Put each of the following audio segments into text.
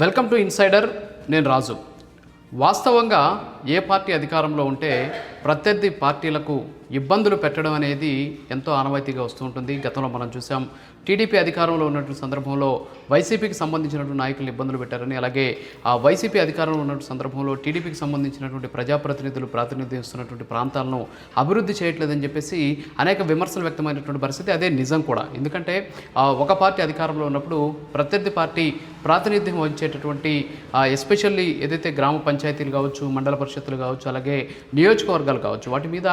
Welcome to insider నేను రాజు. వాస్తవంగా ఏ party అధికారంలో ఉంటే ప్రత్యర్థి పార్టీలకు ఇబ్బందులు పెట్టడం అనేది ఎంతో ఆనవాయితీగా వస్తూ ఉంటుంది. గతంలో మనం చూసాం టీడీపీ అధికారంలో ఉన్నటువంటి సందర్భంలో వైసీపీకి సంబంధించినటువంటి నాయకులు ఇబ్బందులు పెట్టారని అలాగే ఆ వైసీపీ అధికారంలో ఉన్నటువంటి సందర్భంలో టీడీపీకి సంబంధించినటువంటి ప్రజాప్రతినిధులు ప్రాతినిధ్యం ఇస్తున్నటువంటి ప్రాంతాలను అభివృద్ధి చేయట్లేదని చెప్పేసి అనేక విమర్శలు వ్యక్తమైనటువంటి పరిస్థితి అదే నిజం కూడా. ఎందుకంటే ఒక పార్టీ అధికారంలో ఉన్నప్పుడు ప్రత్యర్థి పార్టీ ప్రాతినిధ్యం వహించేటటువంటి ఎస్పెషల్లీ ఏదైతే గ్రామ పంచాయతీలు కావచ్చు మండల పరిషత్తులు కావచ్చు అలాగే నియోజకవర్గాలు కావచ్చు వాటి మీద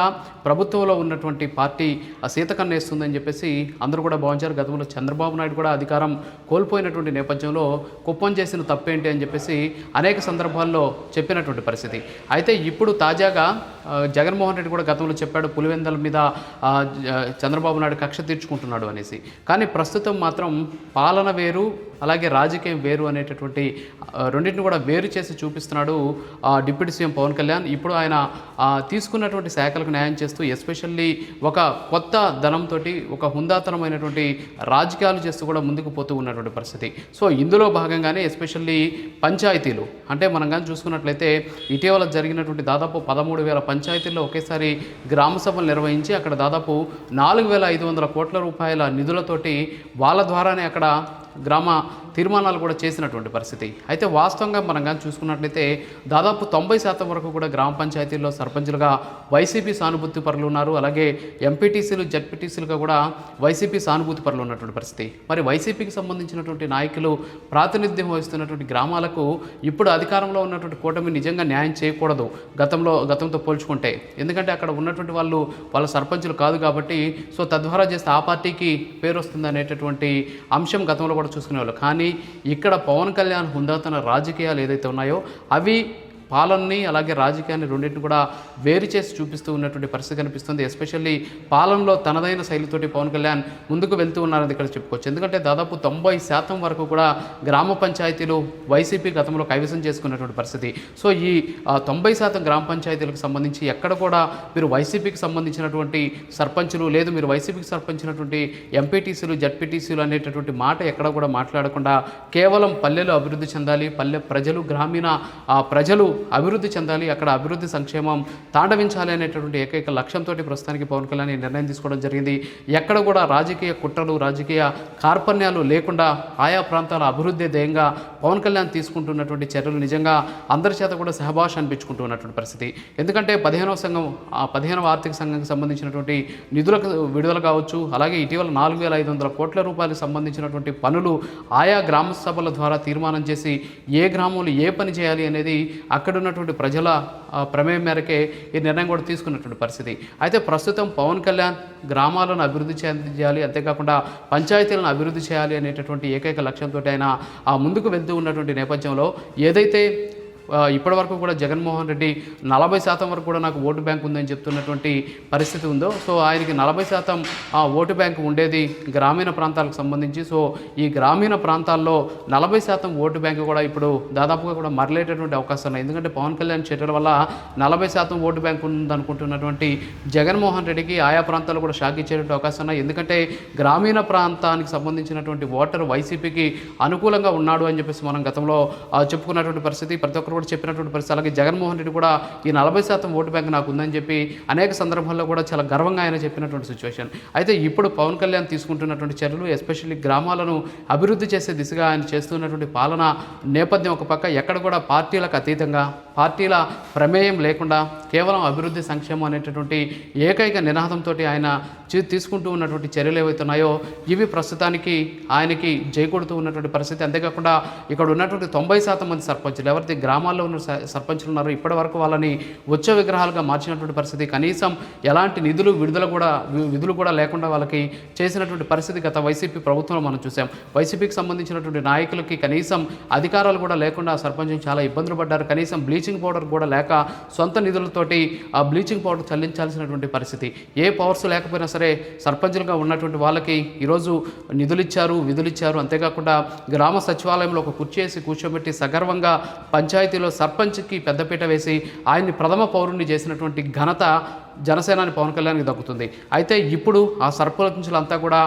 ప్రభుత్వంలో ఉన్నటువంటి పార్టీ ఆ సీతకన్నేస్తుందని చెప్పేసి అందరూ కూడా భావించారు గతంలో చంద్రబాబు నాయుడు కూడా అధికారం కోల్పోయినటువంటి నేపథ్యంలో కుప్పం చేసిన తప్పేంటి అని చెప్పేసి అనేక సందర్భాల్లో చెప్పినటువంటి పరిస్థితి. అయితే ఇప్పుడు తాజాగా జగన్మోహన్ రెడ్డి కూడా గతంలో చెప్పాడు పులివెందల మీద చంద్రబాబు నాయుడు కక్ష తీర్చుకుంటున్నాడు అనేసి. కానీ ప్రస్తుతం మాత్రం పాలన వేరు అలాగే రాజకీయం వేరు అనేటటువంటి రెండింటిని కూడా వేరు చేసి చూపిస్తున్నాడు డిప్యూటీ సీఎం పవన్ కళ్యాణ్. ఇప్పుడు ఆయన తీసుకున్నటువంటి శాఖలకు న్యాయం చేస్తూ ఎస్పెషల్లీ ఒక కొత్త ధనంతో ఒక హుందాతనమైనటువంటి రాజకీయాలు చేస్తూ కూడా ముందుకు పోతూ ఉన్నటువంటి పరిస్థితి. సో ఇందులో భాగంగానే ఎస్పెషల్లీ పంచాయతీలు. అంటే మనం కానీ చూసుకున్నట్లయితే ఇటీవల జరిగినటువంటి దాదాపు పదమూడు వేల పంచాయతీల్లో ఒకేసారి గ్రామ సభలు నిర్వహించి అక్కడ దాదాపు నాలుగు వేల ఐదు వందల కోట్ల రూపాయల నిధులతోటి వాళ్ళ ద్వారానే అక్కడ గ్రామ తీర్మానాలు కూడా చేసినటువంటి పరిస్థితి. అయితే వాస్తవంగా మనం కానీ చూసుకున్నట్లయితే దాదాపు తొంభై శాతం వరకు కూడా గ్రామ పంచాయతీల్లో సర్పంచులుగా వైసీపీ సానుభూతి పరులు ఉన్నారు. అలాగే ఎంపీటీసీలు జడ్పీటీసీలుగా కూడా వైసీపీ సానుభూతి పరులు ఉన్నటువంటి పరిస్థితి. మరి వైసీపీకి సంబంధించినటువంటి నాయకులు ప్రాతినిధ్యం వహిస్తున్నటువంటి గ్రామాలకు ఇప్పుడు అధికారంలో ఉన్నటువంటి కూటమి నిజంగా న్యాయం చేయకూడదు గతంలో గతంతో పోల్చుకుంటే. ఎందుకంటే అక్కడ ఉన్నటువంటి వాళ్ళు వాళ్ళ సర్పంచులు కాదు కాబట్టి సో తద్వారా చేస్తే ఆ పార్టీకి పేరు వస్తుంది అనేటటువంటి అంశం గతంలో కూడా చూసుకునేవాళ్ళు. కానీ ఇక్కడ పవన్ కళ్యాణ్ హుందాతన రాజకీయాలు ఏదైతే ఉన్నాయో అవి పాలనని అలాగే రాజకీయాన్ని రెండింటిని కూడా వేరు చేసి చూపిస్తూ ఉన్నటువంటి పరిస్థితి కనిపిస్తుంది. ఎస్పెషల్లీ పాలనలో తనదైన శైలితోటి పవన్ కళ్యాణ్ ముందుకు వెళ్తూ ఉన్నారని ఇక్కడ చెప్పుకోవచ్చు. ఎందుకంటే దాదాపు తొంభై శాతం వరకు కూడా గ్రామ పంచాయతీలు వైసీపీ గతంలో కైవసం చేసుకున్నటువంటి పరిస్థితి. సో ఈ తొంభై శాతం గ్రామ పంచాయతీలకు సంబంధించి ఎక్కడ కూడా మీరు వైసీపీకి సంబంధించినటువంటి సర్పంచులు లేదు మీరు వైసీపీకి సంబంధించినటువంటి ఎంపీటీసీలు జడ్పీటీసీలు అనేటటువంటి మాట ఎక్కడ కూడా మాట్లాడకుండా కేవలం పల్లెలు అభివృద్ధి చెందాలి పల్లె ప్రజలు గ్రామీణ ప్రజలు అభివృద్ధి చెందాలి అక్కడ అభివృద్ధి సంక్షేమం తాండవించాలి అనేటటువంటి ఏకైక లక్ష్యంతో ప్రస్తుతానికి పవన్ కళ్యాణ్ ఈ నిర్ణయం తీసుకోవడం జరిగింది. ఎక్కడ కూడా రాజకీయ కుట్రలు రాజకీయ కార్పణ్యాలు లేకుండా ఆయా ప్రాంతాల అభివృద్ధి ధ్యేయంగా పవన్ కళ్యాణ్ తీసుకుంటున్నటువంటి చర్యలు నిజంగా అందరి చేత కూడా సహభాష అనిపించుకుంటున్నటువంటి పరిస్థితి. ఎందుకంటే పదిహేనవ సంఘం పదిహేనవ ఆర్థిక సంఘానికి సంబంధించినటువంటి నిధులకు విడుదల కావచ్చు అలాగే ఇటీవల నాలుగు వేల ఐదు వందల కోట్ల రూపాయలకు సంబంధించినటువంటి పనులు ఆయా గ్రామ సభల ద్వారా తీర్మానం చేసి ఏ గ్రామంలో ఏ పని చేయాలి అనేది అక్కడ ఉన్నటువంటి ప్రజల ఆ, ప్రమేయం మేరకే ఈ నిర్ణయం కూడా తీసుకున్నటువంటి పరిస్థితి. అయితే ప్రస్తుతం పవన్ కళ్యాణ్ గ్రామాలను అభివృద్ధి చేయాలి అంతేకాకుండా పంచాయతీలను అభివృద్ధి చేయాలి అనేటటువంటి ఏకైక లక్ష్యంతో ఆయన ఆ ముందుకు వెళ్తూ ఉన్నటువంటి నేపథ్యంలో ఏదైతే ఇప్పటి వరకు కూడా జగన్మోహన్ రెడ్డి నలభై శాతం వరకు కూడా నాకు ఓటు బ్యాంక్ ఉందని చెప్తున్నటువంటి పరిస్థితి ఉందో సో ఆయనకి నలభై శాతం ఆ ఓటు బ్యాంక్ ఉండేది గ్రామీణ ప్రాంతాలకు సంబంధించి. సో ఈ గ్రామీణ ప్రాంతాల్లో నలభై శాతం ఓటు బ్యాంక్ కూడా ఇప్పుడు దాదాపుగా కూడా మరలేటటువంటి అవకాశం ఉన్నాయి ఎందుకంటే పవన్ కళ్యాణ్ చర్యల వల్ల నలభై శాతం ఓటు బ్యాంక్ ఉందనుకుంటున్నటువంటి జగన్మోహన్ రెడ్డికి ఆయా ప్రాంతాల్లో కూడా షాక్ ఇచ్చేటువంటి అవకాశం ఉన్నాయి. ఎందుకంటే గ్రామీణ ప్రాంతానికి సంబంధించినటువంటి ఓటర్ వైసీపీకి అనుకూలంగా ఉన్నాడు అని చెప్పేసి మనం గతంలో చెప్పుకున్నటువంటి పరిస్థితి. ప్రతి ఒక్కరు కూడా చెప్పినటువంటి పరిస్థితి. అలాగే జగన్మోహన్ రెడ్డి కూడా ఈ నలభై శాతం ఓటు బ్యాంక్ నాకు ఉందని చెప్పి అనేక సందర్భాల్లో కూడా చాలా గర్వంగా ఆయన చెప్పినటువంటి సిచ్యువేషన్ అయితే ఇప్పుడు పవన్ కళ్యాణ్ తీసుకుంటున్నటువంటి చర్యలు ఎస్పెషల్లీ గ్రామాలను అభివృద్ధి చేసే దిశగా ఆయన చేస్తున్నటువంటి పాలన నేపథ్యం ఒక పక్క ఎక్కడ కూడా పార్టీలకు అతీతంగా? పార్టీల ప్రమేయం లేకుండా కేవలం అభివృద్ధి సంక్షేమం అనేటటువంటి ఏకైక నినాదంతో ఆయన చే- తీసుకుంటూ ఉన్నటువంటి చర్యలు ఏవైతున్నాయో ఇవి ప్రస్తుతానికి ఆయనకి జైకొడుతూ ఉన్నటువంటి పరిస్థితి. అంతేకాకుండా ఇక్కడ ఉన్నటువంటి తొంభై శాతం మంది సర్పంచులు ఎవరైతే గ్రామాల్లో ఉన్న స- సర్పంచులు ఉన్నారో ఇప్పటి వరకు వాళ్ళని ఉచ్చ విగ్రహాలుగా మార్చినటువంటి పరిస్థితి. కనీసం ఎలాంటి నిధులు విడుదల కూడా విధులు కూడా లేకుండా వాళ్ళకి చేసినటువంటి పరిస్థితి గత వైసీపీ ప్రభుత్వంలో మనం చూసాం. వైసీపీకి సంబంధించినటువంటి నాయకులకి కనీసం అధికారాలు కూడా లేకుండా సర్పంచులు చాలా ఇబ్బందులు పడ్డారు. కనీసం బ్లీచ్ బ్లీచింగ్ పౌడర్ కూడా లేక సొంత నిధులతోటి ఆ బ్లీచింగ్ పౌడర్ చెల్లించాల్సినటువంటి పరిస్థితి. ఏ పవర్స్ లేకపోయినా సరే సర్పంచులుగా ఉన్నటువంటి వాళ్ళకి ఈరోజు నిధులు ఇచ్చారు విధులు ఇచ్చారు అంతేకాకుండా గ్రామ సచివాలయంలో ఒక కుర్చీ వేసి కూర్చోబెట్టి సగర్వంగా పంచాయతీలో సర్పంచ్కి పెద్దపీట వేసి ఆయన్ని ప్రథమ పౌరుణ్ణి చేసినటువంటి ఘనత జనసేనాని పవన్ కళ్యాణ్కి దక్కుతుంది. అయితే ఇప్పుడు ఆ సర్పంచులంతా కూడా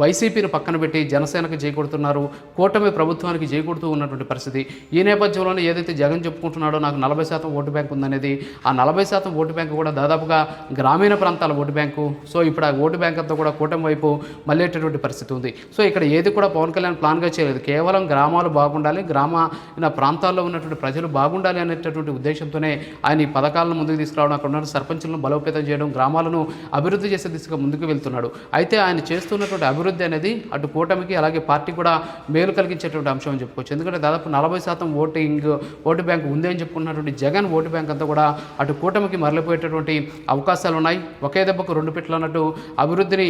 వైసీపీని పక్కన పెట్టి జనసేనకి చేకూడుతున్నారు కూటమి ప్రభుత్వానికి చేకూడుతూ ఉన్నటువంటి పరిస్థితి. ఈ నేపథ్యంలోనే ఏదైతే జగన్ చెప్పుకుంటున్నాడో నాకు నలభై శాతం ఓటు బ్యాంక్ ఉందనేది ఆ నలభై శాతం ఓటు బ్యాంకు కూడా దాదాపుగా గ్రామీణ ప్రాంతాల ఓటు బ్యాంకు. సో ఇప్పుడు ఆ ఓటు బ్యాంక్ అంతా కూడా కూటమి వైపు మళ్ళేటటువంటి పరిస్థితి ఉంది. సో ఇక్కడ ఏది కూడా పవన్ కళ్యాణ్ ప్లాన్గా చేయలేదు. కేవలం గ్రామాలు బాగుండాలి గ్రామీణ ప్రాంతాల్లో ఉన్నటువంటి ప్రజలు బాగుండాలి అనేటటువంటి ఉద్దేశంతోనే ఆయన ఈ పథకాలను ముందుకు తీసుకురావడం అక్కడ ఉన్న సర్పంచులను బలోపేతం చేయడం గ్రామాలను అభివృద్ధి చేసే దిశగా ముందుకు వెళ్తున్నాడు. అయితే ఆయన చేస్తున్నటువంటి అభివృద్ధి అనేది అటు కూటమికి అలాగే పార్టీ కూడా మేలు కలిగించేటువంటి అంశం అని చెప్పుకోవచ్చు. ఎందుకంటే దాదాపు నలభై శాతం ఓటింగ్ ఓటు బ్యాంక్ ఉంది అని చెప్పుకున్నటువంటి జగన్ ఓటు బ్యాంక్ అంతా కూడా అటు కూటమికి మరలిపోయేటటువంటి అవకాశాలు ఉన్నాయి. ఒకే దెబ్బకు రెండు పెట్లు అన్నట్టు అభివృద్ధిని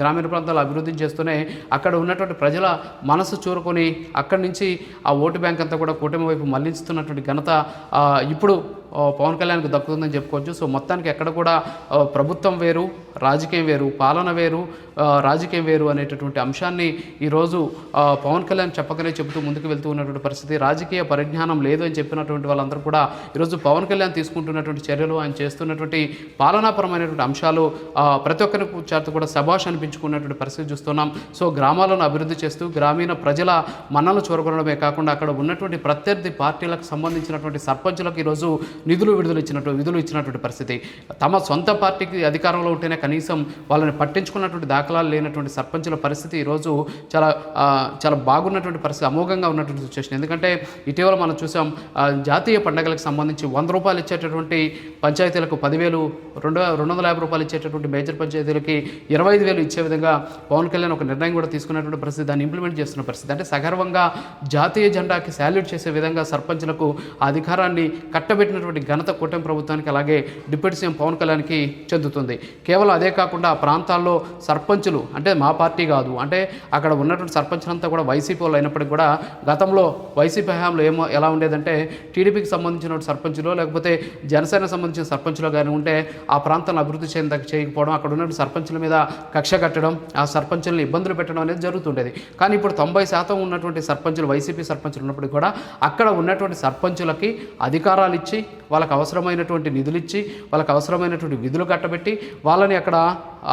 గ్రామీణ ప్రాంతాలు అభివృద్ధిని చేస్తూనే అక్కడ ఉన్నటువంటి ప్రజల మనసు చూరుకొని అక్కడి నుంచి ఆ ఓటు బ్యాంక్ అంతా కూడా కూటమి వైపు మళ్ళించుతున్నటువంటి ఘనత ఇప్పుడు పవన్ కళ్యాణ్కి దక్కుతుందని చెప్పుకోవచ్చు. సో మొత్తానికి ఎక్కడ కూడా ప్రభుత్వం వేరు రాజకీయం వేరు పాలన వేరు రాజకీయం వేరు అనేటటువంటి అంశాన్ని ఈరోజు పవన్ కళ్యాణ్ చెప్పకనే చెబుతూ ముందుకు వెళ్తూ ఉన్నటువంటి పరిస్థితి రాజకీయ పరిజ్ఞానం లేదు అని చెప్పినటువంటి వాళ్ళందరూ కూడా ఈరోజు పవన్ కళ్యాణ్ తీసుకుంటున్నటువంటి చర్యలు ఆయన చేస్తున్నటువంటి పాలనాపరమైనటువంటి అంశాలు ప్రతి ఒక్కరి చేత కూడా సభాష్ అనిపించుకున్నటువంటి పరిస్థితి చూస్తున్నాం. సో గ్రామాలను అభివృద్ధి చేస్తూ గ్రామీణ ప్రజల మన్నలు చూరగొనడమే కాకుండా అక్కడ ఉన్నటువంటి ప్రత్యర్థి పార్టీలకు సంబంధించినటువంటి సర్పంచులకు ఈరోజు నిధులు విడుదల ఇచ్చినట్టు విధులు ఇచ్చినటువంటి పరిస్థితి. తమ సొంత పార్టీకి అధికారంలో ఉంటేనే కనీసం వాళ్ళని పట్టించుకున్నటువంటి దాఖలాలు లేనటువంటి సర్పంచుల పరిస్థితి ఈరోజు చాలా చాలా బాగున్నటువంటి పరిస్థితి అమోఘంగా ఉన్నటువంటి సిచ్యువేషన్ ఎందుకంటే ఇటీవల మనం చూసాం జాతీయ పండుగలకు సంబంధించి వంద రూపాయలు ఇచ్చేటటువంటి పంచాయతీలకు పదివేలు రెండు రెండు వందల యాభై రూపాయలు ఇచ్చేటటువంటి మేజర్ పంచాయతీలకి ఇరవై ఐదు వేలు ఇచ్చే విధంగా పవన్ కళ్యాణ్ ఒక నిర్ణయం కూడా తీసుకున్నటువంటి పరిస్థితి దాన్ని ఇంప్లిమెంట్ చేస్తున్న పరిస్థితి. అంటే సగర్వంగా జాతీయ జెండాకి శాల్యూట్ చేసే విధంగా సర్పంచులకు అధికారాన్ని కట్టబెట్టినటువంటి ఘనత కూటమి ప్రభుత్వానికి అలాగే డిప్యూటీ సీఎం పవన్ కళ్యాణ్కి చెందుతుంది. కేవలం అదే కాకుండా ఆ ప్రాంతాల్లో సర్పంచులు అంటే మా పార్టీ కాదు అంటే అక్కడ ఉన్నటువంటి సర్పంచులంతా కూడా వైసీపీ వాళ్ళు అయినప్పటికీ కూడా గతంలో వైసీపీ హయాంలో ఏమో ఎలా ఉండేదంటే టీడీపీకి సంబంధించిన సర్పంచులు లేకపోతే జనసేనకు సంబంధించిన సర్పంచులు కానీ ఉంటే ఆ ప్రాంతాన్ని అభివృద్ధి చేయ చేయకపోవడం అక్కడ ఉన్నటువంటి సర్పంచుల మీద కక్ష కట్టడం ఆ సర్పంచులను ఇబ్బందులు పెట్టడం అనేది జరుగుతుండేది. కానీ ఇప్పుడు తొంభై శాతం ఉన్నటువంటి సర్పంచులు వైసీపీ సర్పంచులు ఉన్నప్పటికీ కూడా అక్కడ ఉన్నటువంటి సర్పంచులకి అధికారాలు ఇచ్చి వాళ్ళకు అవసరమైనటువంటి నిధులు ఇచ్చి వాళ్ళకు అవసరమైనటువంటి విధులు కట్టబెట్టి వాళ్ళని అక్కడ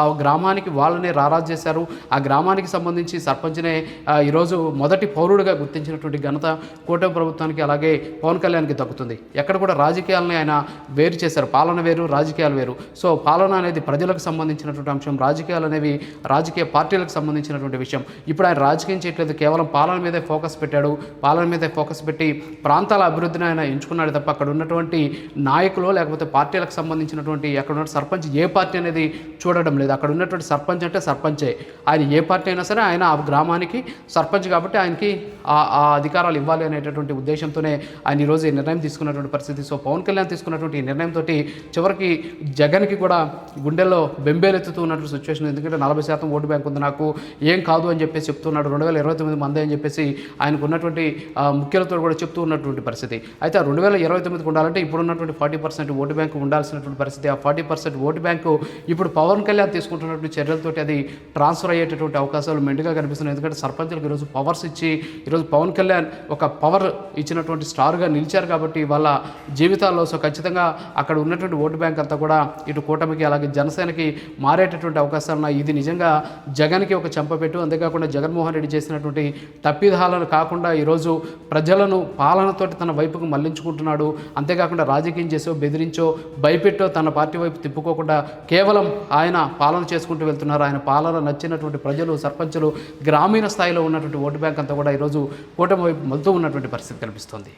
ఆ గ్రామానికి వాళ్ళనే రారాజు చేశారు. ఆ గ్రామానికి సంబంధించి సర్పంచ్నే ఈరోజు మొదటి పౌరుడిగా గుర్తించినటువంటి ఘనత కూటమి ప్రభుత్వానికి అలాగే పవన్ కళ్యాణ్కి దక్కుతుంది. ఎక్కడ కూడా రాజకీయాలని ఆయన వేరు చేశారు. పాలన వేరు రాజకీయాలు వేరు. సో పాలన అనేది ప్రజలకు సంబంధించినటువంటి అంశం. రాజకీయాలు అనేవి రాజకీయ పార్టీలకు సంబంధించినటువంటి విషయం. ఇప్పుడు ఆయన రాజకీయం చేయట్లేదు. కేవలం పాలన మీదే ఫోకస్ పెట్టాడు. పాలన మీదే ఫోకస్ పెట్టి ప్రాంతాల అభివృద్ధిని ఆయన ఎంచుకున్నాడు తప్ప అక్కడ ఉన్నటువంటి నాయకులు లేకపోతే పార్టీలకు సంబంధించినటువంటి అక్కడ ఉన్న సర్పంచ్ ఏ పార్టీ అనేది చూడడం లేదు. అక్కడ ఉన్నటువంటి సర్పంచ్ అంటే సర్పంచే. ఆయన ఏ పార్టీ అయినా సరే ఆయన ఆ గ్రామానికి సర్పంచ్ కాబట్టి ఆయనకి ఆ ఆ అధికారాలు ఇవ్వాలి అనేటటువంటి ఉద్దేశంతోనే ఆయన ఈరోజు ఈ నిర్ణయం తీసుకున్నటువంటి పరిస్థితి. సో పవన్ కళ్యాణ్ తీసుకున్నటువంటి ఈ నిర్ణయంతో చివరికి జగన్కి కూడా గుండెల్లో బెంబేలెత్తుతూ ఉన్నటువంటి సిచ్యువేషన్ ఎందుకంటే నలభై శాతం ఓటు బ్యాంక్ ఉంది నాకు. ఏం కాదు అని చెప్పేసి చెప్తున్నాడు. రెండు వేల ఇరవై తొమ్మిది మంది అని చెప్పేసి ఆయనకు ఉన్నటువంటి ముఖ్యులతో కూడా చెప్తూ ఉన్నటువంటి పరిస్థితి. అయితే రెండు వేల ఇరవై తొమ్మిదికి ఉండాలంటే ఇప్పుడు ఉన్నటువంటి ఫార్టీ పర్సెంట్ ఓటు బ్యాంకు ఉండాల్సినటువంటి పరిస్థితి. ఆ ఫార్టీ పర్సెంట్ ఓటు బ్యాంకు ఇప్పుడు పవన్ కళ్యాణ్ తీసుకుంటున్నటువంటి చర్యలతోటి అది ట్రాన్స్ఫర్ అయ్యేటటువంటి అవకాశాలు మెండుగా కనిపిస్తున్నాయి. ఎందుకంటే సర్పంచులకు ఈరోజు పవర్స్ ఇచ్చి ఈరోజు పవన్ కళ్యాణ్ ఒక పవర్ ఇచ్చినటువంటి స్టార్గా నిలిచారు కాబట్టి వాళ్ళ జీవితాల్లో సో ఖచ్చితంగా అక్కడ ఉన్నటువంటి ఓటు బ్యాంక్ అంతా కూడా ఇటు కూటమికి అలాగే జనసేనకి మారేటటువంటి అవకాశాలు ఉన్నాయి. ఇది నిజంగా జగన్కి ఒక చెంపపెట్టు అంతేకాకుండా జగన్మోహన్ రెడ్డి చేసినటువంటి తప్పిదాలను కాకుండా ఈరోజు ప్రజలను పాలనతోటి తన వైపుకు మళ్ళించుకుంటున్నాడు. అంతేకాకుండా రాజకీయం చేసో బెదిరించో భయపెట్టో తన పార్టీ వైపు తిప్పుకోకుండా కేవలం ఆయన పాలన చేసుకుంటూ వెళ్తున్నారు. ఆయన పాలన నచ్చినటువంటి ప్రజలు సర్పంచులు గ్రామీణ స్థాయిలో ఉన్నటువంటి ఓటు బ్యాంక్ అంతా కూడా ఈరోజు కూటమి వైపు మలుతూ ఉన్నటువంటి పరిస్థితి కనిపిస్తుంది.